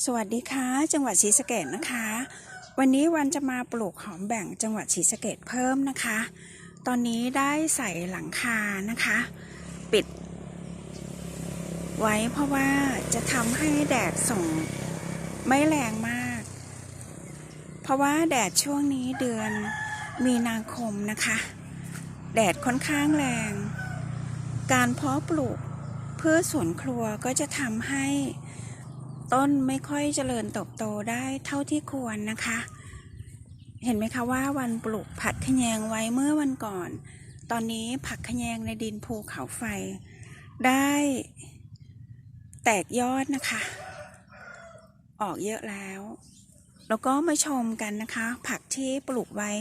สวัสดีค่ะ จังหวัดศรีสะเกดนะคะ วันนี้วันจะมาปลูกหอมแบ่งจังหวัดศรีสะเกดเพิ่มนะคะ ตอนนี้ได้ใส่หลังคานะคะ ปิด ไว้เพราะว่าจะทำให้แดดส่งไม่แรงมาก เพราะว่าแดดช่วงนี้เดือนมีนาคมนะคะ แดดค่อนข้างแรง การเพาะปลูกพืชสวนครัวก็จะทำให้ ต้นไม่ค่อยเจริญเติบโตได้เท่าที่ควรนะคะ เห็นไหมคะว่าวันปลูกผักขยงไว้เมื่อวันก่อน ตอนนี้ผักขยงในดินภูเขาไฟ ได้แตกยอดนะคะ ออกเยอะแล้ว แล้วก็มาชมกันนะคะ ผักที่ปลูกไว้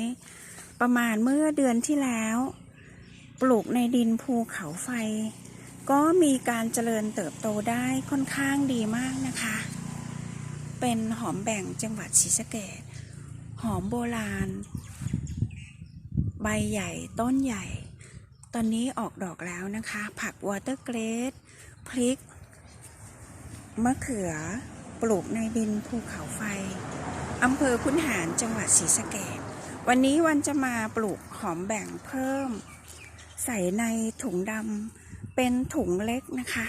ประมาณเมื่อเดือนที่แล้ว ปลูกในดินภูเขาไฟ ก็มีการเจริญเติบโตได้ค่อนข้างดีมากนะคะ เป็นหอมแบ่งจังหวัดศรีสะเกดหอมโบราณ ใบใหญ่ต้นใหญ่ ตอนนี้ออกดอกแล้วนะคะ ผักวอเตอร์เกรดพริก มะเขือ ปลูกในดินภูเขาไฟอำเภอคุนหารจังหวัดศรีสะเกดวันนี้วันจะมาปลูกหอมแบ่งเพิ่ม ใส่ในถุงดำ เป็นถุงเล็กนะคะ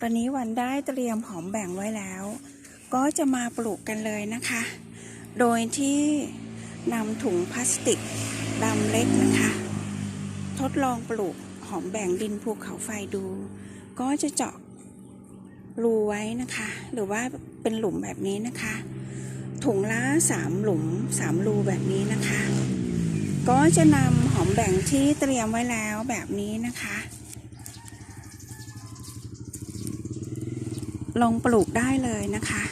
ตอนนี้วันได้เตรียมหอมแบ่งไว้แล้ว ก็จะมาปลูกกันเลยนะคะ โดยที่นำถุงพลาสติกดำเล็กนะคะ ทดลองปลูกหอมแบ่งดินภูเขาไฟดู ก็จะเจาะรูไว้นะคะ หรือว่าเป็นหลุมแบบนี้นะคะ ถุงละสามหลุมสามรูแบบนี้นะคะ ก็จะนำหอมแบ่งที่เตรียมไว้แล้วแบบนี้นะคะ ลงปลูกได้เลยนะคะ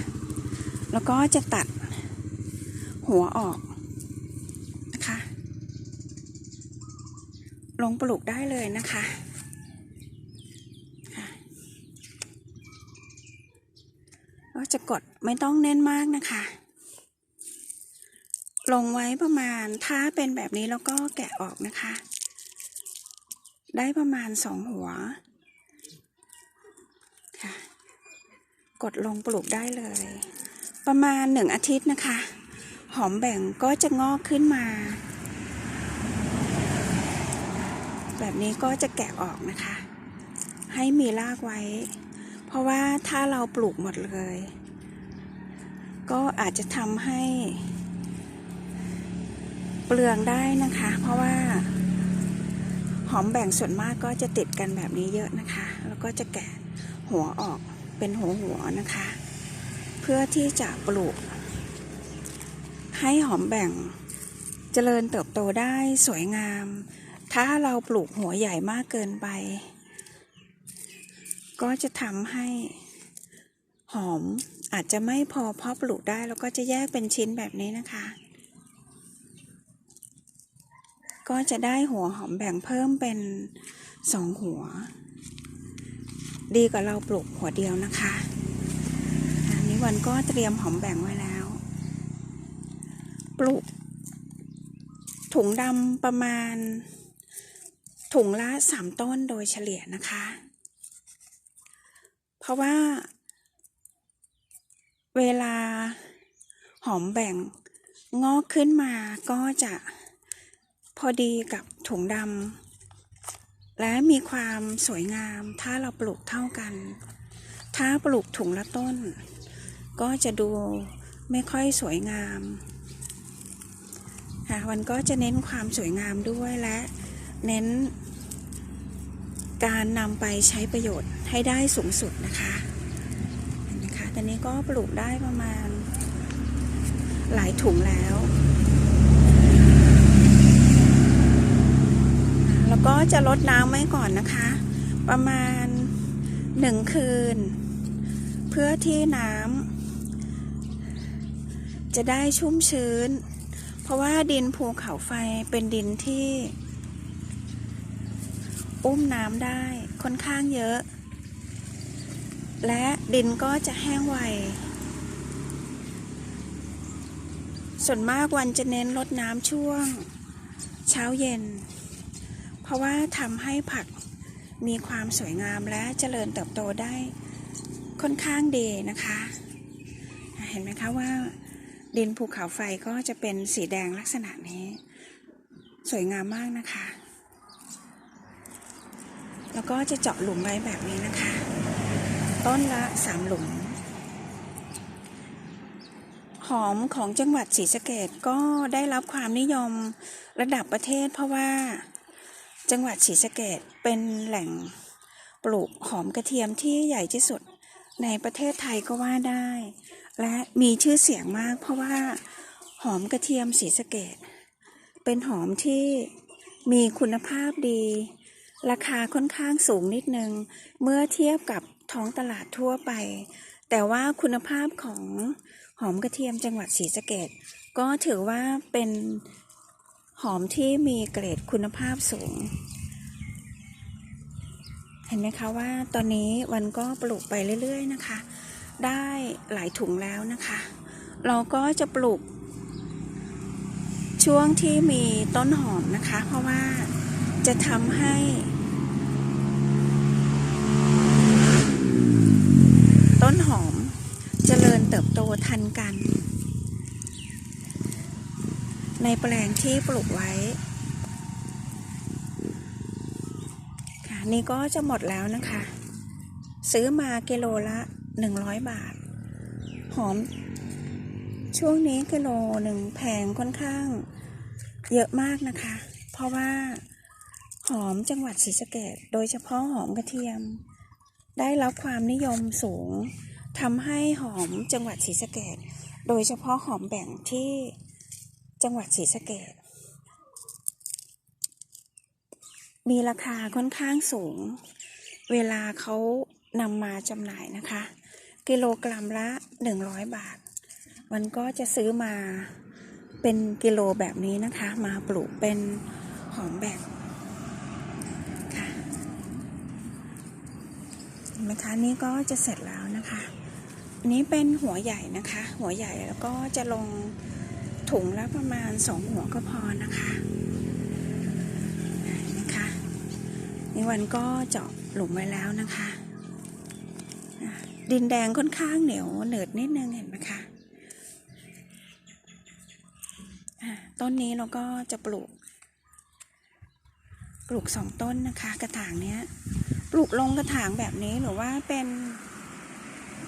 แล้วก็จะตัดหัวออกนะคะ ลงปลูกได้เลยนะคะ ก็จะกดไม่ต้องแน่นมากนะคะ ลงไว้ประมาณถ้าเป็นแบบนี้แล้วก็แกะออกนะคะ ได้ประมาณสองหัวค่ะ กดลงปลูกได้เลย ประมาณหนึ่งอาทิตย์นะคะ หอมแบ่งก็จะงอกขึ้นมา แบบนี้ก็จะแกะออกนะคะ ให้มีรากไว้ เพราะว่าถ้าเราปลูกหมดเลย ก็อาจจะทำให้เปลืองได้นะคะ เพราะว่าหอมแบ่งส่วนมากก็จะติดกันแบบนี้เยอะนะคะ แล้วก็จะแกะหัวออก เป็นหัวหัวนะคะ เพื่อที่จะปลูก ให้หอมแบ่งเจริญเติบโตได้สวยงาม ถ้าเราปลูกหัวใหญ่มากเกินไป ก็จะทำให้หอมอาจจะไม่พอเพาะปลูกได้แล้วก็จะแยกเป็นชิ้นแบบนี้นะคะ ก็จะได้หัวหอมแบ่งเพิ่มเป็นสองหัว ดีกว่าเราปลูกหัวเดียวนะคะอันนี้วันก็เตรียมหอมแบ่งไว้แล้ว ปลูก ถุงดำประมาณ ถุงละสามต้นโดยเฉลี่ยนะคะ เพราะว่า เวลาหอมแบ่งงอกขึ้นมาก็จะพอดีกับถุงดำ และมีความสวยงามถ้าเราปลูกเท่ากัน ถ้าปลูกถุงละต้น ก็จะดูไม่ค่อยสวยงามค่ะวันก็จะเน้นความสวยงามด้วยและเน้น การนำไปใช้ประโยชน์ให้ได้สูงสุดนะคะเห็นไหมคะตอนนี้ก็ปลูกได้ประมาณหลายถุงแล้ว ก็จะลดน้ำไว้ก่อนนะคะ ประมาณหนึ่งคืน เพื่อที่น้ำจะได้ชุ่มชื้น เพราะว่าดินภูเขาไฟเป็นดินที่ อุ้มน้ำได้ค่อนข้างเยอะ และดินก็จะแห้งไวส่วนมากวันจะเน้นลดน้ำช่วง เช้าเย็น เพราะว่าทำให้ผักมีความสวยงามและเจริญเติบโตได้ค่อนข้างดีนะคะ เห็นไหมคะว่า ดินภูเขาไฟก็จะเป็นสีแดงลักษณะนี้ สวยงามมากนะคะ แล้วก็จะเจาะหลุมไว้แบบนี้นะคะ ต้นละสามหลุม หอมของจังหวัดศรีสะเกดก็ได้รับความนิยมระดับประเทศเพราะว่า จังหวัดศรีสะเกดเป็นแหล่งปลูกหอมกระเทียมที่ใหญ่ที่สุดในประเทศไทยก็ว่าได้ และมีชื่อเสียงมากเพราะว่าหอมกระเทียมศรีสะเกดเป็นหอมที่มีคุณภาพดี ราคาค่อนข้างสูงนิดนึง เมื่อเทียบกับท้องตลาดทั่วไป แต่ว่าคุณภาพของหอมกระเทียมจังหวัดศรีสะเกดก็ถือว่าเป็น หอมที่มีเกรดคุณภาพสูง เห็นไหมคะว่าตอนนี้วันก็ปลูกไปเรื่อย ๆ นะคะ ได้หลายถุงแล้วนะคะ เราก็จะปลูก ช่วงที่มีต้นหอมนะคะ เพราะว่าจะทำให้ต้นหอมเจริญเติบโตทันกัน ในแปลงที่ปลูกไว้ค่ะนี่ก็จะหมดแล้วนะคะ ซื้อมากิโลละ 100 บาท หอม ช่วงนี้กิโลหนึ่งแพงค่อนข้าง เยอะมากนะคะ เพราะว่าหอมจังหวัดศรีสะเกดโดยเฉพาะหอมกระเทียม ได้รับความนิยมสูงทำให้หอมจังหวัดศรีสะเกดโดยเฉพาะหอมแบ่งที่ จังหวัดศรีสะเกดมีราคาค่อนข้างสูง เวลาเขานำมาจำหน่ายนะคะ กิโลกรัมละ 100 บาท มันก็จะซื้อมาเป็นกิโลแบบนี้นะคะ มาปลูกเป็นหอมแบ่งค่ะเห็นไหมคะนี่ก็จะเสร็จแล้วนะคะ อันนี้เป็นหัวใหญ่นะคะ หัวใหญ่แล้วก็จะลง ถุงละประมาณสองหัวก็พอนะคะนไหมคะนี่วันก็เจาะหลุมไว้แล้วนะคะ ดินแดงค่อนข้างเหนียวเหนืดนิดนึงเห็นไหมคะอะต้นนี้เราก็จะปลูก ปลูกสองต้นนะคะ กระถางเนี้ย ปลูกลงกระถางแบบนี้หรือว่าเป็น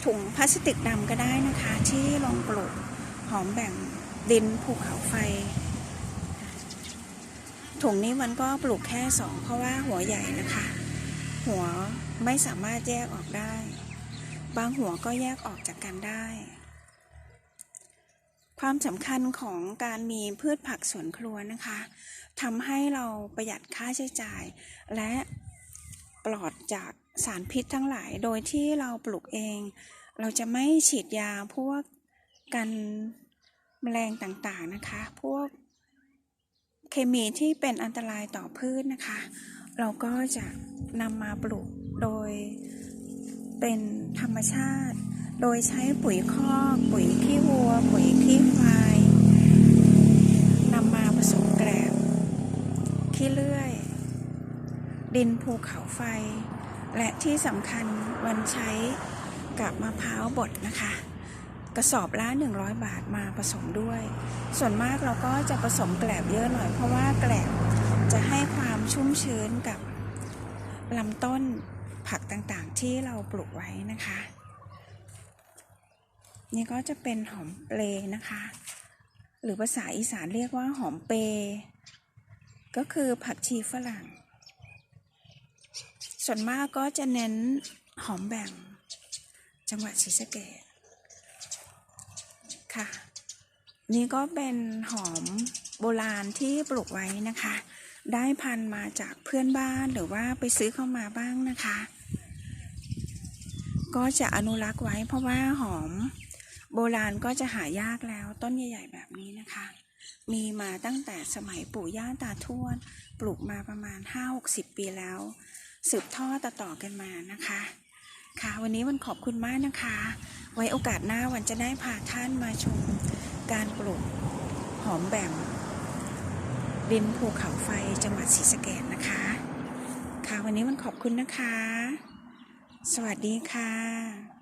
ถุงพลาสติกดำก็ได้นะคะ ที่ลงปลูกหอมแบ่ง ดินภูเขาไฟถุงนี้มันก็ปลูกแค่สองเพราะว่าหัวใหญ่นะคะ หัวไม่สามารถแยกออกได้ บางหัวก็แยกออกจากกันได้ ความสำคัญของการมีพืชผักสวนครัวนะคะทำให้เราประหยัดค่าใช้จ่าย และปลอดจากสารพิษทั้งหลาย โดยที่เราปลูกเอง เราจะไม่ฉีดยาพวกกัน มลงต่างๆนะคะ พวกเคมีที่เป็นอันตรายต่อพืชนะคะ เราก็จะนำมาปลูกโดยเป็นธรรมชาติ โดยใช้ปุ๋ยคอกปุ๋ยขี้วัว ปุ๋ยขี้ควายนำมาผสมแกลบขี้เลื่อย ดินภูเขาไฟ และที่สำคัญวันใช้กับมะพร้าวบดนะคะ กระสอบละ 100 บาทมาผสมด้วย ส่วนมากเราก็จะผสมแกลบเยอะหน่อย เพราะว่าแกลบจะให้ความชุ่มชื้นกับลำต้นผักต่างๆที่เราปลูกไว้นะคะ นี่ก็จะเป็นหอมเปลนะคะ หรือภาษาอีสานเรียกว่าหอมเปรก็คือผักชีฝรั่ง ส่วนมากก็จะเน้นหอมแบ่งจังหวัดศรีสะเกษ ค่ะ นี่ก็เป็นหอมโบราณที่ปลูกไว้นะคะ ได้พันมาจากเพื่อนบ้านหรือว่าไปซื้อเข้ามาบ้างนะคะ ก็จะอนุรักษ์ไว้เพราะว่าหอมโบราณก็จะหายากแล้วต้นใหญ่ ๆ แบบนี้นะคะ มีมาตั้งแต่สมัยปู่ย่าตาทวด ปลูกมาประมาณ 5-60 ปีแล้ว สืบทอดต่อๆกันมานะคะ ค่ะ วันนี้วันขอบคุณมากนะคะ ไว้โอกาสหน้าวันจะได้พาท่านมาชม การปลูกหอมแบมริมภูเขาไฟจังหวัดศรีสะเกดนะคะ ค่ะวันนี้วันขอบคุณนะคะ สวัสดีค่ะ